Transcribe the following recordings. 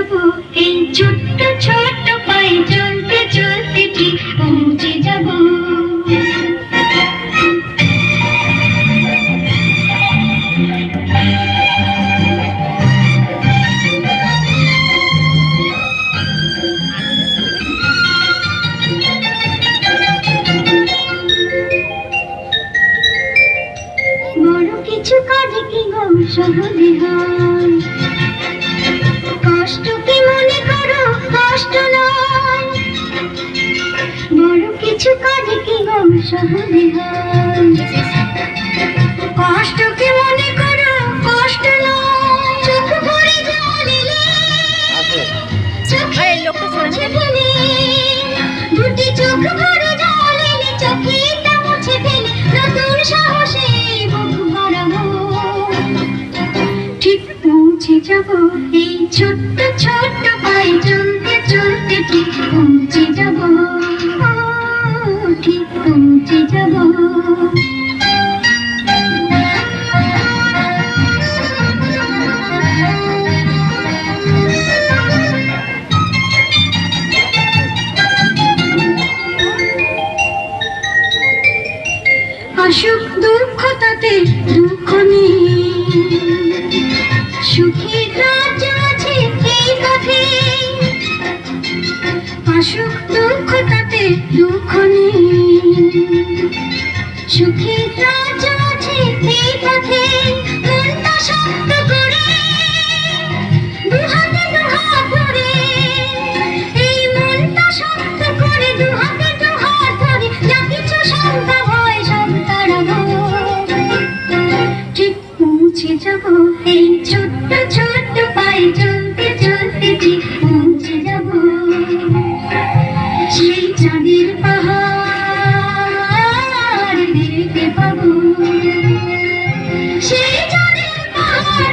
যাব এই ছোট্ট ছোট্ট পায়ে চলতে চলতে ঠিক পৌঁছে যাব। কিছু কাজ কি গো সহজে হয়? কি গো সহজে হয় কষ্ট কি মনে করো কষ্ট নয় চোখ ভরে জল এলে চোখে মুছে ফেলে দুটি চোখ ভরে জল চোখে ছোট্ট ছোট্ট পায়ে, চলতে চলতে ঠিক পৌঁছে যাব। আসুক দুঃখ তাতে দুঃখ নেই এই ছোট্ট ছোট্ট পায়ে চলতে চলতে ঠিক পৌঁছে যাব। সেই চাঁদের পাহাড় দেখতে পাবো। সেই চাঁদের পাহাড়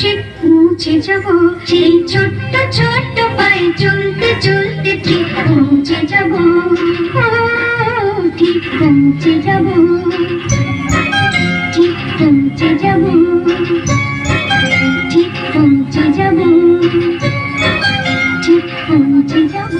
ঠিক পৌঁছে যাব, সেই ছোট্ট ছোট্ট পায়ে চলতে চলতে ঠিক পৌঁছে যাব। পৌঁছে যাব ঠিক পৌঁছে যাব ঠিক পৌঁছে যাব ঠিক পৌঁছে যাব।